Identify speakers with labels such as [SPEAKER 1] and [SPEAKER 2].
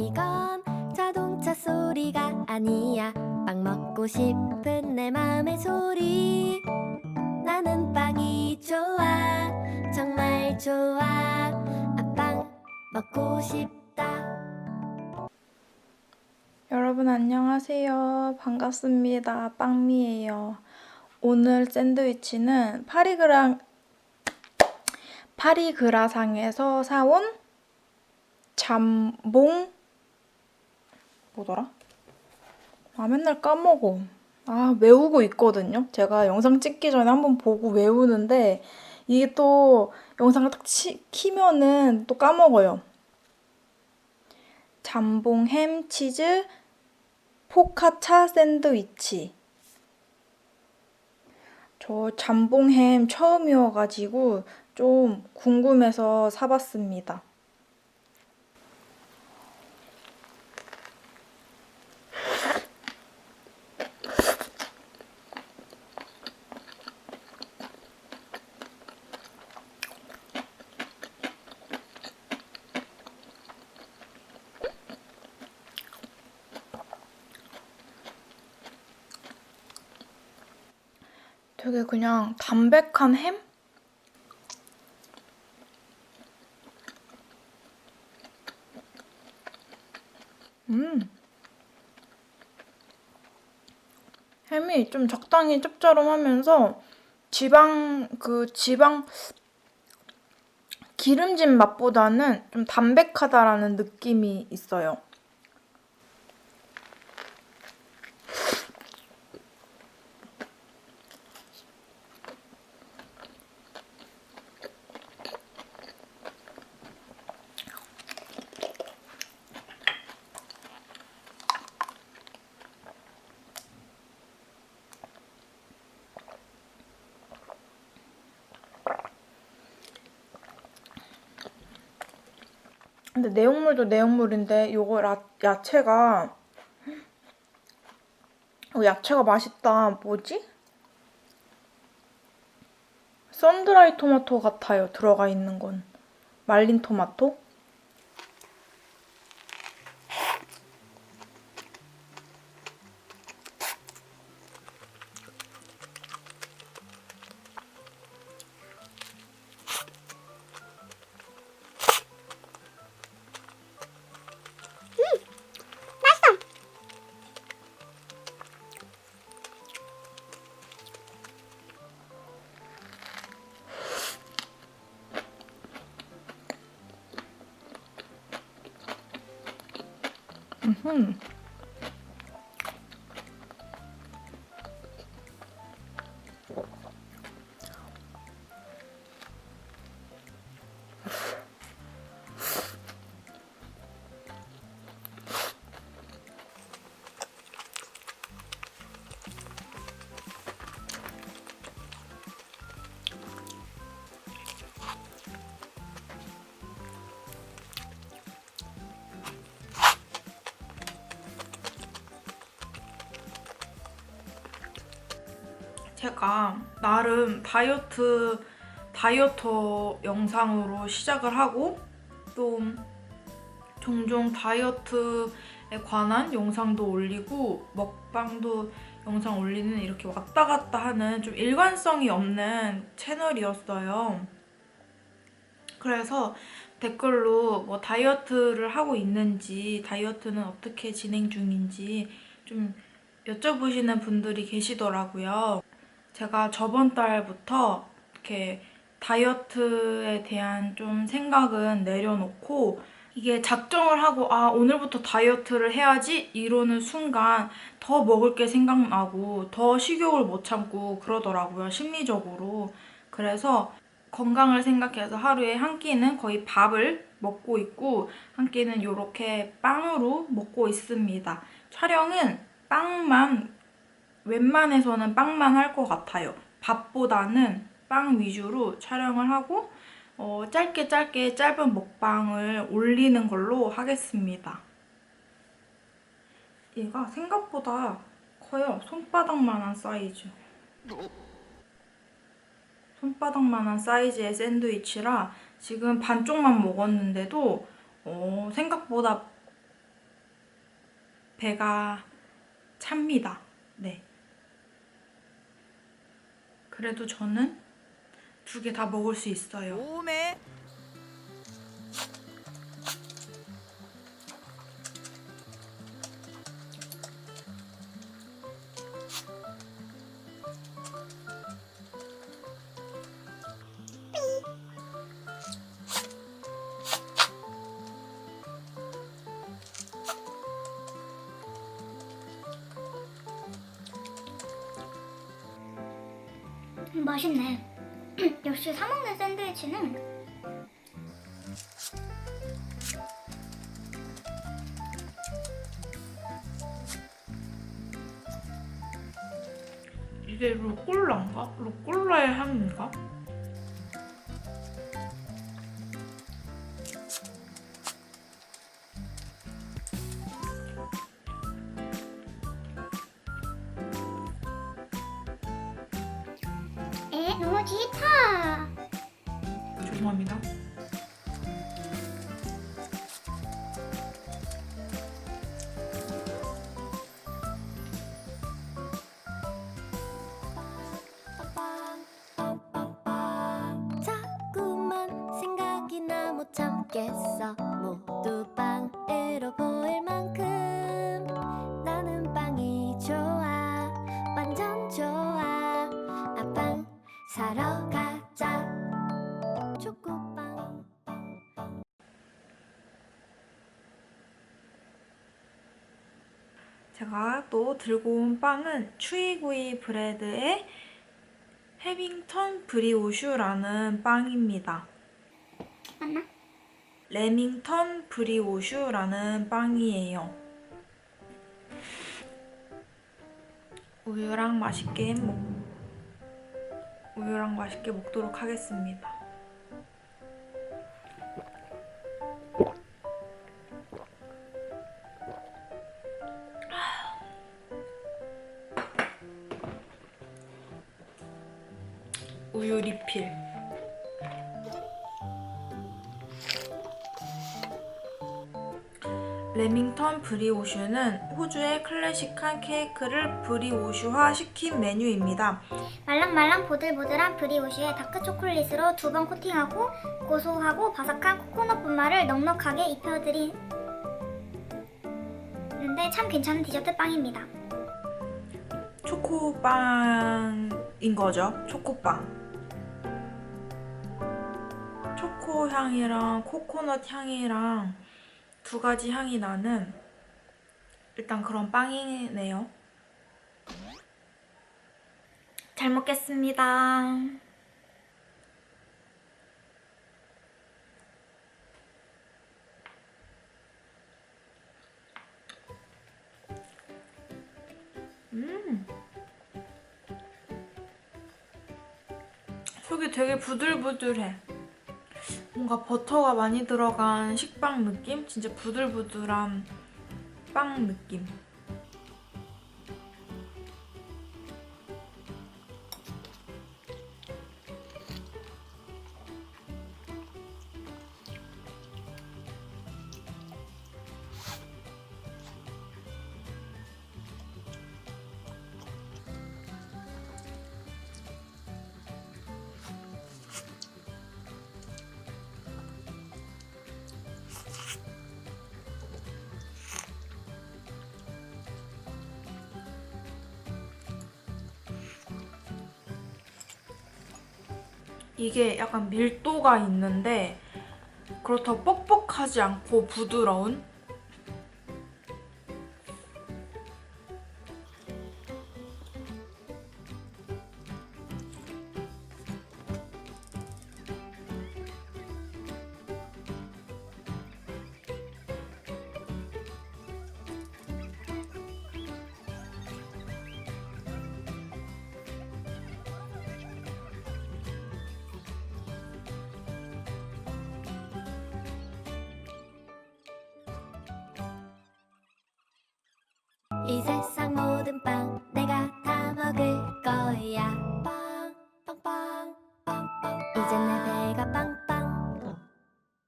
[SPEAKER 1] 이건 자동차 소리가 아니야 빵 먹고 싶은 내 맘의 소리 나는 빵이 좋아 정말 좋아 아, 빵 먹고 싶다
[SPEAKER 2] 여러분 안녕하세요. 반갑습니다. 빵미예요. 오늘 샌드위치는 파리그라 파리그라상에서 사온 잠봉 뭐더라? 아 맨날 까먹어. 아 외우고 있거든요. 제가 영상 찍기 전에 한번 보고 외우는데 이게 또 영상을 딱 치, 키면은 또 까먹어요. 잠봉 햄 치즈 포카차 샌드위치. 저 잠봉햄 처음이어가지고 좀 궁금해서 사봤습니다. 되게 그냥 담백한 햄? 음. 햄이 좀 적당히 짭조름하면서 지방, 그 지방, 기름진 맛보다는 좀 담백하다라는 느낌이 있어요. 근데 내용물도 내용물인데 요거 라, 야채가 어, 야채가 맛있다. 뭐지? 썬드라이 토마토 같아요. 들어가 있는 건. 말린 토마토? 음. 제가 나름 다이어트 다이어터 영상으로 시작을 하고 또 종종 다이어트에 관한 영상도 올리고 먹방도 영상 올리는 이렇게 왔다 갔다 하는 좀 일관성이 없는 채널이었어요. 그래서 댓글로 뭐 다이어트를 하고 있는지 다이어트는 어떻게 진행 중인지 좀 여쭤보시는 분들이 계시더라고요. 제가 저번 달부터 이렇게 다이어트에 대한 좀 생각은 내려놓고 이게 작정을 하고 아 오늘부터 다이어트를 해야지 이러는 순간 더 먹을 게 생각나고 더 식욕을 못 참고 그러더라고요 심리적으로. 그래서 건강을 생각해서 하루에 한 끼는 거의 밥을 먹고 있고 한 끼는 이렇게 빵으로 먹고 있습니다. 촬영은 빵만 웬만해서는 빵만 할 것 같아요. 밥보다는 빵 위주로 촬영을 하고 어, 짧게 짧게 짧은 먹방을 올리는 걸로 하겠습니다. 얘가 생각보다 커요. 손바닥만한 사이즈. 손바닥만한 사이즈의 샌드위치라 지금 반쪽만 먹었는데도 어, 생각보다 배가 찹니다. 네. 그래도 저는 두 개 다 먹을 수 있어요.
[SPEAKER 3] 오메
[SPEAKER 4] 음, 맛있네. 역시 사 먹는 샌드위치는
[SPEAKER 2] 이게 루꼴라인가? 루꼴라의 향인가?
[SPEAKER 4] 에 너무 좋다.
[SPEAKER 2] 죄송합니다.
[SPEAKER 1] 자꾸만 생각이 나 못 참겠어 모두 빵
[SPEAKER 2] 들고 온 빵은 추이구이 브레드의 해밍턴 브리오슈라는 빵입니다.
[SPEAKER 4] 맞나?
[SPEAKER 2] 레밍턴 브리오슈라는 빵이에요. 우유랑 맛있게 먹 우유랑 맛있게 먹도록 하겠습니다. 레밍턴 브리오슈는 호주의 클래식한 케이크를 브리오슈화 시킨 메뉴입니다.
[SPEAKER 4] 말랑말랑 보들보들한 브리오시에 다크 초콜릿으로 두 번 코팅하고 고소하고 바삭한 코코넛 분말을 넉넉하게 입혀드린 는데 참 괜찮은 디저트 빵입니다.
[SPEAKER 2] 초코빵인 거죠. 초코빵. 초코 향이랑 코코넛 향이랑 두 가지 향이 나는 일단 그런 빵이네요. 잘 먹겠습니다. 음. 속이 되게 부들부들해. 뭔가 버터가 많이 들어간 식빵 느낌? 진짜 부들부들한 빵 느낌. 이게 약간 밀도가 있는데 그렇다고 뻑뻑하지 않고 부드러운